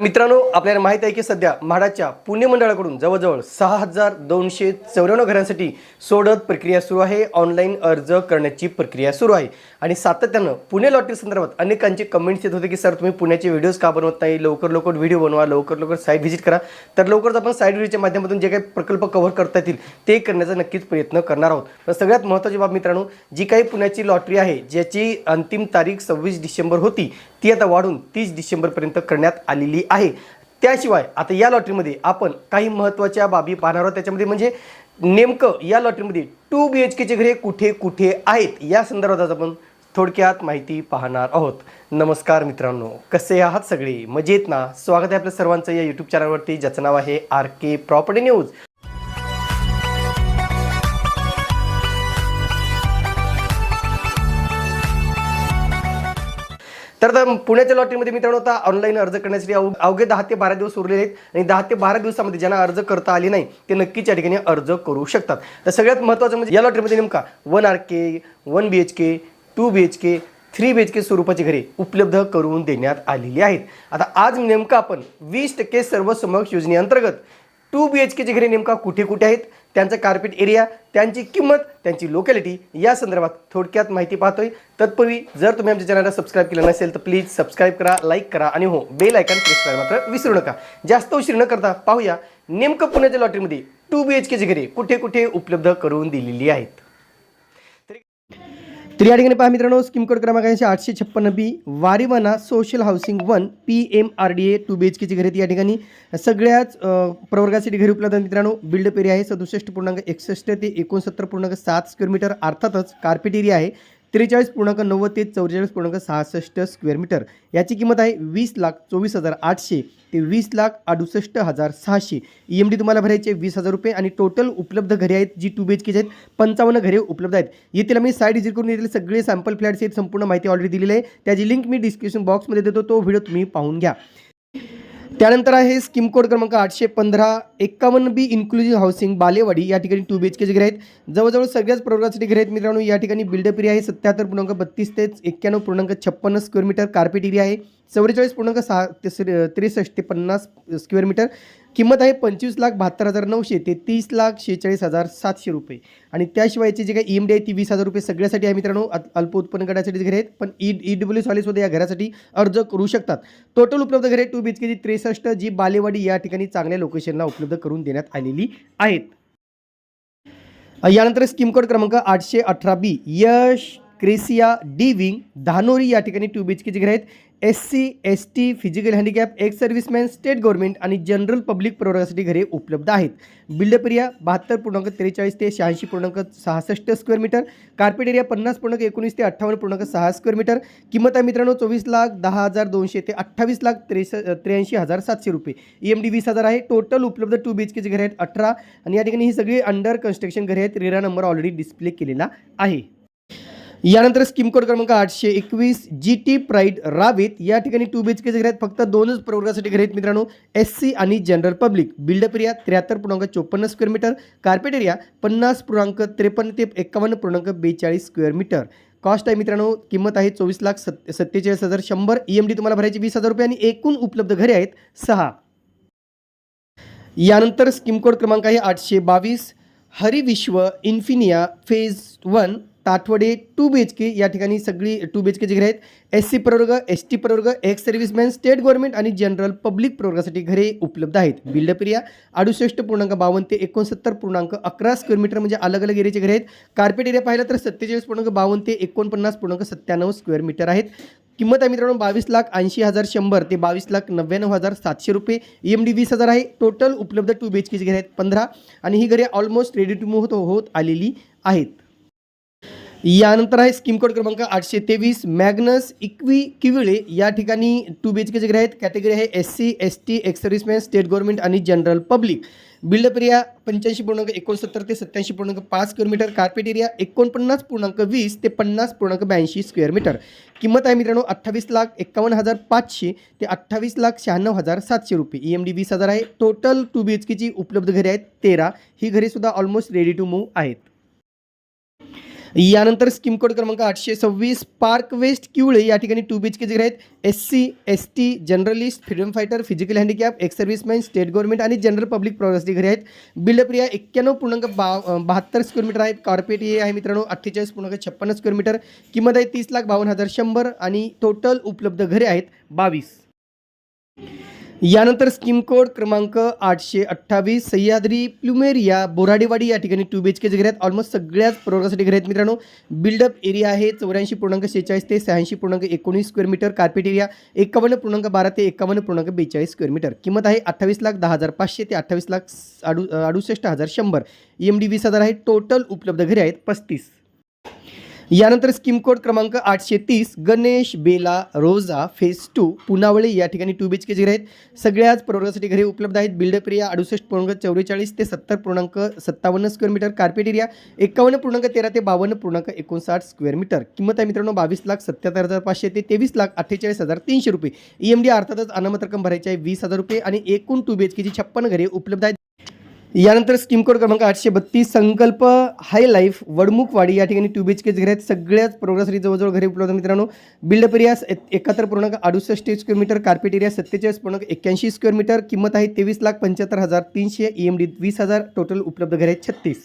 मित्रांनो आपल्याला माहीत आहे की सध्या म्हाडाच्या पुणे मंडळाकडून जवळजवळ सहा हजार दोनशे चौऱ्याण्णव घरांसाठी सोडत प्रक्रिया सुरू आहे. ऑनलाईन अर्ज करण्याची प्रक्रिया सुरू आहे. आणि सातत्यानं पुणे लॉटरी संदर्भात अनेकांचे कमेंट्स येत होते की सर तुम्ही पुण्याचे व्हिडिओज का बनवत नाही? लवकर लवकर व्हिडिओ बनवा लवकर लवकर साईट व्हिजिट करा. तर लवकरच आपण साईट व्हिडिओच्या माध्यमातून जे काही प्रकल्प कव्हर करता येतील ते करण्याचा नक्कीच प्रयत्न करणार आहोत. तर सगळ्यात महत्त्वाची बाब मित्रांनो जी काही पुण्याची लॉटरी आहे ज्याची अंतिम तारीख सव्वीस डिसेंबर होती ती आता वाढून तीस डिसेंबरपर्यंत करण्यात आलेली आहे. त्याशिवाय आता या लॉटरीमध्ये आपण काही महत्त्वाच्या बाबी पाहणार आहोत. त्याच्यामध्ये म्हणजे नेमकं या लॉटरीमध्ये टू बी एच केचे घरे कुठे कुठे आहेत? या संदर्भात आज आपण थोडक्यात माहिती पाहणार आहोत. नमस्कार मित्रांनो कसे आहात सगळे? मजेत ना? स्वागत आहे आपल्या सर्वांचं या यूट्यूब चॅनलवरती ज्याचं नाव आहे आर के प्रॉपर्टी न्यूज तर पुण्याच्या लॉटरीमध्ये मित्रांनो आता ऑनलाईन अर्ज करण्यासाठी अवघे दहा ते बारा दिवस उरलेले आहेत आणि दहा ते बारा दिवसामध्ये ज्यांना अर्ज करता आले नाही ते नक्कीच या ठिकाणी अर्ज करू शकतात. तर सगळ्यात महत्त्वाचं म्हणजे या लॉटरीमध्ये नेमका one R K one B H K two B H K three B H K स्वरूपाची घरे उपलब्ध करून देण्यात आलेली आहेत. आता आज नेमकं आपण वीस टक्के सर्व समक्ष योजनेअंतर्गत टू बी एच केची घरे नेमका कुठे कुठे आहेत? त्यांचा कार्पेट एरिया त्यांची किंमत त्यांची लोकॅलिटी या संदर्भात थोडक्यात माहिती पाहतोय. तत्पूर्वी जर तुम्ही आमच्या चॅनलला सबस्क्राईब केलं नसेल तर प्लीज सबस्क्राईब करा लाईक करा आणि हो बेल आयकॉन प्रेस करा मात्र विसरू नका. जास्त उशीर न करता पाहूया नेमकं पुण्याच्या लॉटरीमध्ये टू बी एच केची घरे कुठे कुठे उपलब्ध करून दिलेली आहेत? तर या ठिकाणी पहा मित्रांनो स्कीम कोड क्रमांक आहे आठशे छप्पन्न B वारीवाना social housing one P M R D A two B H केची घरे या ठिकाणी. सगळ्याच प्रवर्गासाठी घरी उपलब्ध आहेत मित्रांनो. बिल्ड एरिया आहे सदुसष्ट पूर्णांक एकसष्ट ते एकोणसत्तर पूर्णांक सात स्क्वेअर मीटर अर्थातच कार्पेट एरिया आहे. त्रेचाळीस पूर्णांक नव्वद ते चौवेचाळीस पूर्णांक सहासष्ट स्क्वेअर मीटर. याची किंमत आहे वीस लाख चोवीस हजार आठशे ते वीस लाख अडुसष्ट हजार सहाशे. ई एम डी तुम्हाला भरायचे वीस हजार रुपये आणि टोटल उपलब्ध घरे आहेत जी टू बी एच केचे आहेत. पंचावन्न घरे उपलब्ध आहेत. येथील आम्ही साईड विजिट करून येथील सगळे सॅम्पल फ्लॅट्स आहेत संपूर्ण माहिती ऑलरेडी दिलेली आहे. त्याची लिंक मी डिस्क्रिप्शन बॉक्समध्ये देतो तो व्हिडिओ तुम्ही पाहून घ्या. त्यानंतर आहे स्कीम कोड क्रमांक आठशे पंधरा एक्कावन्न बी इन्क्लुझिव्ह हाऊसिंग बालेवाडी या ठिकाणी टू बी एच केचे घरे आहेत. जवळजवळ सगळ्याच प्रवर्गासाठी घर आहेत मित्रांनो. या ठिकाणी बिल्डअप एरिया आहे सत्याहत्तर पूर्णांक बत्तीस ते एक्क्याण्णव पूर्णांक छप्पन्न स्क्वेअर मीटर कार्पेट एरिया आहे. चौवेचाळीस पूर्णांक सहा ते त्रेसष्ट ते पन्नास स्क्वेअर मीटर किंमत आहे पंचवीस लाख बहात्तर हजार नऊशे ते तीस लाख शेहेचाळीस हजार सातशे रुपये. आणि त्याशिवायची जी काही ई एम डी आहे ती वीस हजार रुपये सगळ्यासाठी आहे मित्रांनो अल्प उत्पन्न गटासाठी घर आहेत. पण ई ई डब्ल्यू वालेसुद्धा या घरासाठी अर्ज करू शकतात. टोटल उपलब्ध घरे टू बी एच केची त्रेसष्ट जी बालेवाडी या ठिकाणी चांगल्या लोकेशनला उपलब्ध करून देण्यात आलेली आहेत. यानंतर स्कीम कोड क्रमांक आठशे अठरा B Yash Cresia D wing Dhanori या ठिकाणी टू बी एच केची घर आहेत. S C S T physical handicap ex serviceman state government आणि जनरल पब्लिक प्रवर्गासाठी घरे उपलब्ध आहेत. बिल्डअप एरिया बहात्तर पूर्णांक त्रेचाळीस ते शहाऐंशी पूर्णांक सहासष्ट स्क्वेअर मीटर. कार्पेट एरिया पन्नास पूर्णांक एकोणीस ते अठ्ठावन्न पूर्णांक सहा स्क्वेअर मीटर. किंमत आहे मित्रांनो चोवीस लाख दहा हजार दोनशे ते अठ्ठावीस लाख त्रेस त्र्याऐंशी हजार सातशे रुपये. ई एम डी वीस हजार आहे. टोटल उपलब्ध टू बी एच केचे घरे आहेत अठरा. आणि या ठिकाणी ही सगळी अंडर कन्स्ट्रक्शन घरे आहेत. रेरा नंबर ऑलरेडी डिस्प्ले केलेला आहे. यानंतर स्कीम कोड क्रमांक आठशे एकवीस जी टी प्राईड रावीत या ठिकाणी टू बी एच केचे घरे आहेत. फक्त दोनच प्रवर्गासाठी घर आहेत मित्रांनो. एस सी आणि general public build up area त्र्याहत्तर पूर्णांक चोपन्न स्क्वेअर मीटर कार्पेट एरिया पन्नास पूर्णांक त्रेपन्न ते एकावन्न पूर्णांक बेचाळीस स्क्वेअर मीटर कॉस्ट आहे मित्रांनो किंमत आहे चोवीस लाख सत् सत्तेचाळीस हजार शंभर. ई एम डी तुम्हाला भरायची वीस हजार रुपये आणि एकूण उपलब्ध घरे आहेत सहा. यानंतर स्कीम कोड क्रमांक आहे आठशे बावीस. Harivishwa Infinia phase one Tathawade two B H K या ठिकाणी सगळी टू बी एच केची घरे आहेत. एस सी प्रवर्ग एस टी प्रवर्ग एक्स सर्व्हिसमॅन स्टेट गव्हर्नमेंट आणि जनरल पब्लिक प्रवर्गासाठी घरे उपलब्ध आहेत. बिल्डअप एरिया अडुसष्ट पूर्णांक बावन्न ते एकोणसत्तर पूर्णांक अकरा स्क्वेअर मीटर म्हणजे अलग अलग एरियाचे घरे आहेत. कार्पेट एरिया पाहिलं तर सत्तेचाळीस पूर्णांक बावन्न ते एकोणपन्नास पूर्णांक सत्त्याण्णव स्क्वेअर मीटर आहेत. किंमत आहे मित्रांनो बावीस लाख ऐंशी हजार शंभर ते बावीस लाख नव्याण्णव हजार सातशे रुपये. ई एम डी वीस हजार आहे. टोटल उपलब्ध टू बी एच केची घरे आहेत पंधरा आणि ही घरे ऑलमोस्ट रेडी टू मूव्ह होत आलेली आहेत. यानंतर आहे स्कीम कोड क्रमांक आठशे तेवीस मॅग्नस इक्वी किविळे. या ठिकाणी टू बी एच केचे घरे आहेत कॅटेगरी आहे S C S T ex serviceman state government आणि general public build up area पंच्याऐंशी पूर्णांक एकोणसत्तर ते सत्याऐंशी पूर्णांक पाच किलोमीटर कार्पेट एरिया एकोणपन्नास पूर्णांक वीस ते पन्नास पूर्णांक ब्याऐंशी स्क्वेअर मीटर किंमत आहे मित्रांनो अठ्ठावीस लाख एक्कावन्न हजार पाचशे ते अठ्ठावीस लाख शहाण्णव हजार सातशे रुपये. ई एम डी वीस हजार आहे. टोटल टू बी एच केची उपलब्ध घरे आहेत तेरा. ही घरेसुद्धा ऑलमोस्ट रेडी टू मूव्ह आहेत. यानंतर स्कीम कोड क्रमांक आठशे सव्वीस पार्क वेस्ट किवळे या ठिकाणी टू बी एच के जे आहेत S C S T journalist freedom fighter physical handicap ex serviceman state government आणि जनरल पब्लिक प्रवासी घरे आहेत. बिल्डप्रिया एक्क्याण्णव पूर्णांक बा बहात्तर स्क्वेअर मीटर आहेत कार्पेट ए आहे मित्रांनो अठ्ठेचाळीस पूर्णांक छप्पन्न स्क्वेअर मीटर किंमत आहे तीस लाख बावन्न हजार शंभर आणि टोटल उपलब्ध घरे आहेत बावीस. यानंतर स्कीम कोड क्रमांक आठशे अठ्ठावीस सह्याद्री प्लुमेरिया बोराडेवाडी या ठिकाणी टू बी एच केचे घरे आहेत. ऑलमोस्ट सगळ्याच प्रवर्गासाठी घरे आहेत मित्रांनो. बिल्डअप एरिया आहे चौऱ्याऐंशी पूर्णांक शेहेचाळीस ते शहाऐंशी पूर्णांक एकोणीस स्क्वेअर मीटर कार्पेट एरिया एकावन्न पूर्णांक बारा ते एकावन्न पूर्णांक बेचाळीस स्क्वेअर मीटर किंमत आहे अठ्ठावीस लाख दहा हजार पाचशे ते अठ्ठावीस लाख अडु अडुसष्ट हजार शंभर. एम डी वीस हजार आहे. टोटल उपलब्ध घरे आहेत पस्तीस. यानंतर स्कीम कोड क्रमांक आठशे तीस Ganesh bella rosa phase two Punawale या ठिकाणी टू बी एच केचे घरे आहेत सगळ्याच प्रवर्गासाठी घरे उपलब्ध आहेत. बिल्डप्रिया अडुसष्ट पूर्णांक चौवेचाळीस ते सत्तर पूर्णांक सत्तावन्न स्क्वेअर मीटर कार्पेट एरिया एकावन्न पूर्णांक तेरा ते बावन्न पूर्णांक एकोणसाठ स्क्वेअर मीटर किंमत आहे मित्रांनो बावीस लाख सत्याहत्तर हजार पाचशे ते तेवीस लाख अठ्ठेचाळीस हजार तीनशे रुपये. ई एम डी अर्थातच अनामत रक्कम भरायची आहे वीस हजार रुपये आणि एकूण टू बी एच केची छप्पन घरे उपलब्ध आहेत. यानंतर स्कीम कोड क्रमांक आठशे बत्तीस संकल्प हाय लाईफ वडमुखवाडी या ठिकाणी टू बी एच केचे घरे आहेत. सगळ्याच प्रोग्रेसरी जवळजवळ घरे उपलब्ध मित्रांनो. बिल्डअप एरिया एकाहत्तर पूर्णांक अडुसष्ट स्क्वेअर मीटर कार्पेट एरिया सत्तेचाळीस पूर्णांक एक्क्याऐंशी स्क्वेअर मीटर किंमत आहे तेवीस लाख पंच्याहत्तर हजार तीनशे ई एम डी वीस हजार टोटल उपलब्ध घरे आहेत छत्तीस.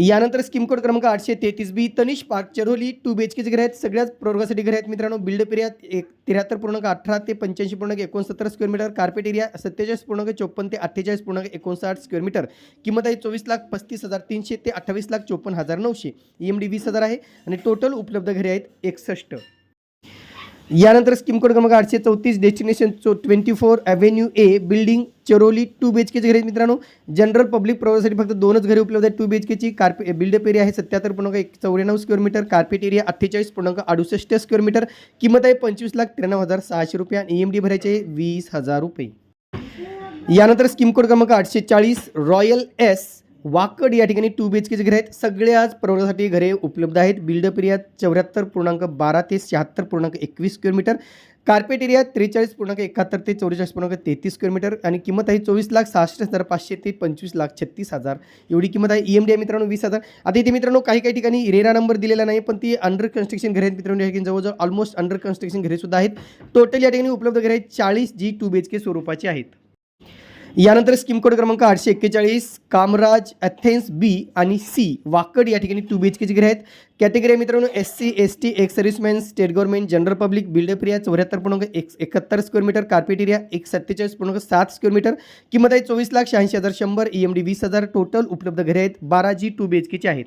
यानंतर स्कीम कोड क्रमांक आठशे तेहतीस B Tanish park Charoli two B H केचे घरे आहेत. सगळ्याच प्रवर्गासाठी घरे आहेत मित्रांनो. बिल्डअप एरिया एक त्र्याहत्तर पूर्णांक अठरा ते पंच्याऐंशी पूर्णांक एकोणसत्तर स्क्वेअर मीटर कार्पेट एरिया सत्तेचाळीस पूर्णांक चोपन्न ते अठ्ठेचाळीस पूर्णांक एकोणसाठ स्क्वेअर मीटर किंमत आहे चोवीस लाख पस्तीस हजार तीनशे ते अठ्ठावीस लाख चोपन्न हजार नऊशे. ई एम डी वीस हजार आहे. आणि टोटल उपलब्ध घरे आहेत एकसष्ट. यानंतर स्कीम कोड क्रमांक आठशे चौतीस डेस्टिनेशन चो twenty four avenue A building Charoli two B H केचे घरे आहेत मित्रांनो. जनरल पब्लिक प्रवासासाठी फक्त दोनच घरे उपलब्ध आहेत टू बी एच केची कार्पे बिल्डअप एरिया आहे सत्याहत्तर पूर्णांक एक चौऱ्याण्णव स्क्वेअर मीटर कार्पेट एरिया अठ्ठेचाळीस पूर्णांक अडुसष्ट स्क्वेअर मीटर किंमत आहे पंचवीस लाख त्र्याण्णव हजार सहाशे रुपये आणि ई एम डी भरायचे वीस हजार रुपये. यानंतर स्कीम कोड क्रमांक आठशे चाळीस रॉयल एस वाकड या ठिकाणी टू बी एच केचे घरे आहेत. सगळ्याच प्रवर्गासाठी घरे उपलब्ध आहेत. बिल्डअप एरिया चौऱ्याहत्तर पूर्णांक बारा ते शहात्तर पूर्णांक एकवीस स्क्वेअर मीटर कार्पेट एरिया त्रेचाळीस पूर्णांक एकाहत्तर ते चौवेचाळीस पूर्णांक तेहतीस स्क्वेअर मीटर आणि किंमत आहे चोवीस लाख सहासष्ट हजार पाचशे ते पंचवीस लाख छत्तीस हजार. एवढी किंमत आहे. ई एम डी आहे मित्रांनो वीस हजार. आता इथे मित्रांनो काही काही ठिकाणी रेरा नंबर दिलेला नाही पण ती अंडर कन्स्ट्रक्शन घरे आहेत मित्रांनो. या ठिकाणी जवळजवळ ऑलमोस्ट अंडर कन्स्ट्रक्शन घरे सुद्धा आहेत. टोटल या ठिकाणी उपलब्ध घरे आहेत चाळीस जी टू बी एच के स्वरूपाची आहेत. यानंतर स्कीम कोड क्रमांक आठशे एक्केचाळीस कामराज अथेन्स बी आणि सी वाकड या ठिकाणी टू बी एच केची घर आहेत. कॅटेगरी आहे मित्रांनो S C S T ex serviceman state government general public build up area चौऱ्याहत्तर पूर्णांक एक एकाहत्तर स्क्वेअर मीटर कार्पेट एरिया एक सत्तेचाळीस पूर्णांक सात स्क्वेअर मीटर किंमत आहे चोवीस लाख शहाऐंशी हजार शंभर ई एम डी वीस हजार. टोटल उपलब्ध घरे आहेत बारा जी टू बी एच केचे आहेत.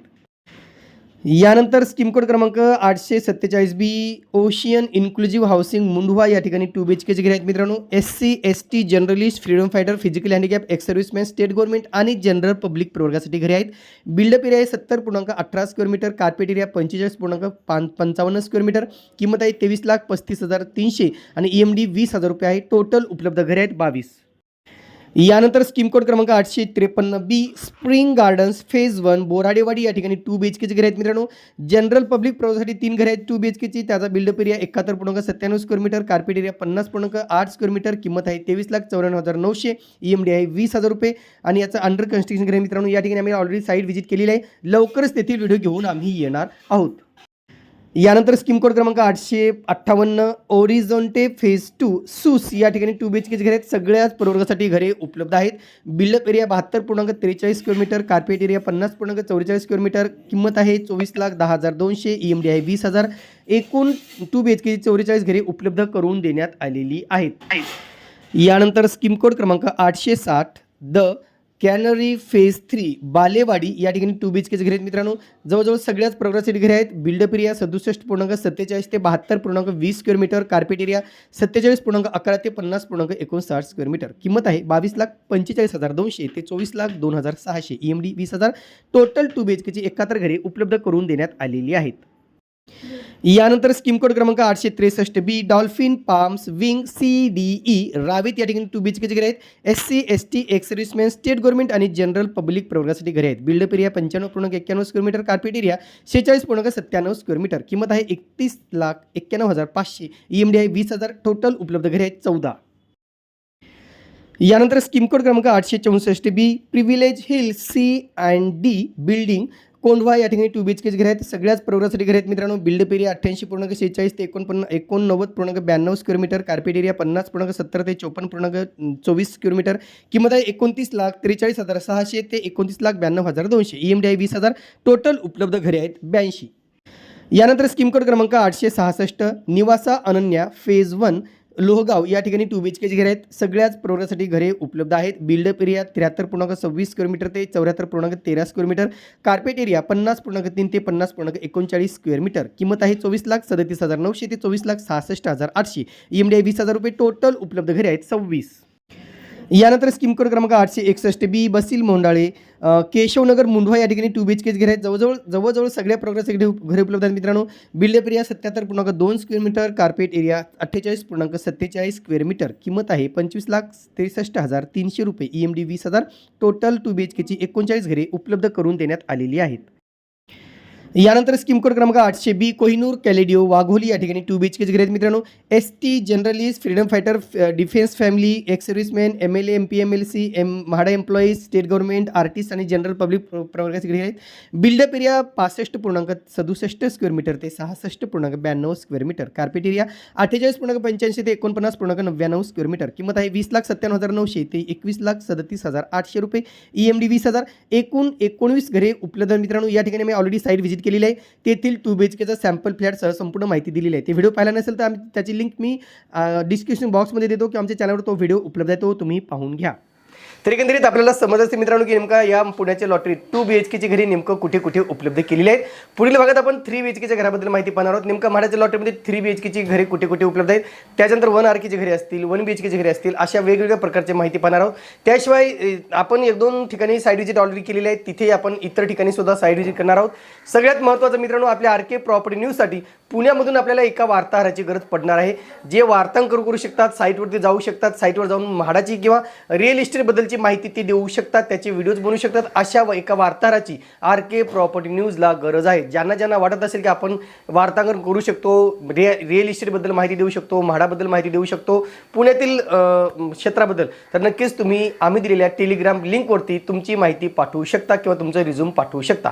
यानंतर स्कीम कोड क्रमांक आठशे सत्तेचाळीस B ocean inclusive housing Mundhwa या ठिकाणी टू बी एच केचे घरे आहेत मित्रांनो. S C S T journalist freedom fighter physical handicap ex serviceman state government आणि जनरल पब्लिक प्रवर्गासाठी घरे आहेत. बिल्डअप एरिया आहे सत्तर पूर्णांक अठरा स्क्वेअर मीटर कार्पेट एरिया पंचेचाळीस पूर्णांक पान पंचावन्न स्क्वेअर मीटर किंमत आहे तेवीस लाख पस्तीस हजार तीनशे आणि ई एम डी वीस हजार रुपये आहे. टोटल उपलब्ध घरे आहेत बावीस. यानंतर स्कीम कोड क्रमांक आठशे त्रेपन्न B spring gardens phase one Boradewadi या ठिकाणी टू बी एच केचे घरे आहेत मित्रांनो. जनरल पब्लिक प्रवासासाठी तीन घरे आहेत टू बी एच केची त्याचा बिल्डअप एरिया एकाहत्तर पूर्णांक सत्त्याण्णव स्क्वेअर मीटर कार्पेट एरिया पन्नास पूर्णांक आठ स्क्वेअर मीटर किंमत आहे तेवीस लाख चौऱ्याण्णव हजार नऊशे. ई एम डी आहे वीस हजार रुपये. आणि याचं अंडर कन्स्ट्रक्शन घरे आहे मित्रांनो. या ठिकाणी आम्ही ऑलरेडी साईट व्हिजिट केलेली आहे. लवकरच तेथील व्हिडिओ घेऊन आम्ही येणार आहोत. यानंतर स्कीम कोड क्रमांक आठशे अठ्ठावन्न ओरिझोंटे फेज टू सूस या ठिकाणी टू बी एच केचे घरे आहेत. सगळ्याच प्रवर्गासाठी घरे उपलब्ध आहेत. बिल्डअप एरिया बहात्तर पूर्णांक त्रेचाळीस स्क्वेअर मीटर कार्पेट एरिया पन्नास पूर्णांक चौवेचाळीस स्क्वेअर मीटर किंमत आहे चोवीस लाख दहा हजार दोनशे ई एम डी आहे वीस हजार. एकूण टू बी एच केची चौवेचाळीस घरे उपलब्ध करून देण्यात आलेली आहेत. यानंतर स्कीम कोड क्रमांक आठशे साठ the canary phase three Balewadi या ठिकाणी टू बी एच केचे घरे आहेत. मित्रांनो जवळजवळ सगळ्याच प्रोग्रेसिटी घरे आहेत. बिल्डअप एरिया सदुसष्ट पूर्णांक सत्तेचाळीस ते बहात्तर पूर्णांक वीस स्क्वेअर मीटर कार्पेट एरिया सत्तेचाळीस पूर्णांक अकरा ते पन्नास पूर्णांक एकोणसाठ स्क्वेअर मीटर किंमत आहे बावीस लाख पंचेचाळीस हजार दोनशे ते चोवीस लाख दोन हजार सहाशे. ई एम डी वीस हजार. टोटल टू बी एच केची एकाहत्तर घरे उपलब्ध करून देण्यात आलेली आहेत. यानंतर स्कीम कोड क्रमांक आठशे त्रेसष्ट B dolphin palms wing C D E Ravet या ठिकाणी टू बीच के घरे आहेत. S C S T ex serviceman state government आणि जनरल पब्लिक प्रवर्गासाठी घरे आहेत. बिल्डअप एरिया पंच्याण्णव पूर्णांक एक्क्याण्णव स्क्वेअर मीटर कार्पेट एरिया शेहेचाळीस पूर्णांक सत्त्याण्णव स्क्वेअर मीटर किंमत आहे एकतीस लाख एक्क्याण्णव हजार पाचशे. ई एम डी आहे वीस हजार टोटल उपलब्ध घरे आहेत चौदा. यानंतर स्कीम कोड क्रमांक आठशे चौसष्ट B privilege hill C and D building Kondhwa या ठिकाणी टू बी एच केच घर आहेत. सगळ्याच प्रवर्गासाठी घर आहेत मित्रांनो. बिल्ड एरिया अठ्ठ्याऐंशी पूर्णांक शेहेचाळीस ते एकोणपन्न एकोणनव्वद पूर्णांक ब्याण्णव स्क्वेअर मीटर कार्पेट एरिया पन्नास पूर्णांक सत्तर ते चोपन्न पूर्णांक चोवीस स्क्वेअर मीटर किंमत आहे एकोणतीस लाख त्रेचाळीस हजार सहाशे ते एकोणतीस लाख ब्याण्णव हजार दोनशे. ई एम डी आय वीस हजार. टोटल उपलब्ध घरे आहेत ब्याऐंशी. यानंतर स्कीम कोड क्रमांक आठशे सहासष्ट. निवासा अनन्या फेज वन लोहगाव या ठिकाणी टू बी एच केची घरे आहेत. सगळ्याच प्रवर्गासाठी घरे उपलब्ध आहेत. बिल्डअप एरिया त्र्याहत्तर पूर्णांक सव्वीस स्क्वेअर मीटर ते चौऱ्याहत्तर पूर्णांक तेरा स्क्वेअर मीटर कार्पेट एरिया पन्नास पूर्णांक तीन ते पन्नास पूर्णांक एकोणचाळीस स्क्वेअर मीटर किंमत आहे चोवीस लाख सदतीस हजार नऊशे ते चोवीस लाख सहासष्ट हजार आठशे. ई वीस हजार रुपये टोटल उपलब्ध घरे आहेत. सव्वीस. यानंतर स्कीम कोड क्रमांक आठशे एकसष्ट बी बसील मोंडाळे केशवनगर मुंढवा या ठिकाणी टू बी एच केच घरे आहेत. जवळजवळ जवळजवळ सगळ्या प्रोग्रेस इकडे घरे उपलब्ध आहेत मित्रांनो. बिल्डअप एरिया सत्याहत्तर पूर्णांक दोन स्क्वेअर मीटर कार्पेट एरिया अठ्ठेचाळीस पूर्णांक सत्तेचाळीस स्क्वेअर मीटर किंमत आहे पंचवीस लाख त्रेसष्ट हजार तीनशे रुपये. ई एम डी वीस हजार. टोटल टू बी एच केची एकोणचाळीस घरे उपलब्ध करून देण्यात आलेली आहेत. यानंतर स्कीम कोड क्रमांक आठशे बी कोहिनूर कॅलेडिओ वाघोली या ठिकाणी टू बी एच केच आहेत मित्रांनो S T journalist freedom fighter defence family ex serviceman M L A M P M L C M MHADA employees state government artist आणि जनरल पब्लिक प्रवर्गाचे ग्रेड आहेत. बिल्डअप एरिया पासष्ट पूर्णांक सदुसष्ट square metre ते सहासष्ट पूर्णांक ब्याण्णव स्क्वेअर मीटर कार्पेट एरिया अठ्ठेचाळीस पूर्णांक पंच्याऐंशी ते एकोणपन्नास पूर्णांक नव्याण्णव स्क्वेअर मीटर किंमत आहे वीस लाख सत्त्याण्णव हजार नऊशे ते एकवीस लाख सदतीस हजार आठशे रुपये. ई एम डी वीस हजार. एकूण एकोणवीस घरे उपलब्ध मित्रांनो. या ठिकाणी मी ऑलरेडी साईट व्हिजिट केलेली आहे. तेथील टू बी एच केचा सॅम्पल फ्लॅटसह संपूर्ण माहिती दिलेली आहे. ते व्हिडिओ पाहिला नसेल तर आम्ही त्याची लिंक मी डिस्क्रिप्शन बॉक्समध्ये देतो की आमच्या चॅनलवर तो व्हिडिओ उपलब्ध आहे तो तुम्ही पाहून घ्या. तर एकंदरीत आपल्याला समज असते मित्रांनो की नेमका या पुण्याच्या लॉटरी टू बी एच केची घरी नेमकं कुठे कुठे उपलब्ध केलेली आहेत पुढील भागात आपण थ्री बी एच केच्या घराबद्दल माहिती पाहणार आहोत. नेमकं म्हाडाच्या लॉटरीमध्ये थ्री बी एच केची घरे कुठे कुठे उपलब्ध आहेत? त्याच्यानंतर वन आर केची घरे असतील वन बी एच केची घरे असतील अशा वेगवेगळ्या प्रकारची माहिती पाहणार आहोत. त्याशिवाय आपण एक दोन ठिकाणी साईड विजिट ऑलरेडी केलेली आहे. तिथे आपण इतर ठिकाणी सुद्धा साईड विजिट करणार आहोत. सगळ्यात महत्त्वाचं मित्रांनो आपल्या आर के प्रॉपर्टी न्यूजसाठी पुण्यामधून आपल्याला एका वार्ताहराची गरज पडणार आहे. जे वार्तांकन करू शकतात साईटवरती जाऊ शकतात साईटवर जाऊन म्हाडाची किंवा रिअल इस्टेटबद्दलची माहिती ते देऊ शकतात त्याचे व्हिडिओज बनवू शकतात. अशा व एका वार्ताहराची आर के प्रॉपर्टी न्यूजला गरज आहे. ज्यांना ज्यांना वाटत असेल की आपण वार्तांकन करू शकतो रे रिअल इस्टेटबद्दल माहिती देऊ शकतो म्हाडाबद्दल माहिती देऊ शकतो पुण्यातील क्षेत्राबद्दल तर नक्कीच तुम्ही आम्ही दिलेल्या टेलिग्राम लिंकवरती तुमची माहिती पाठवू शकता किंवा तुमचं रिझ्यूम पाठवू शकता.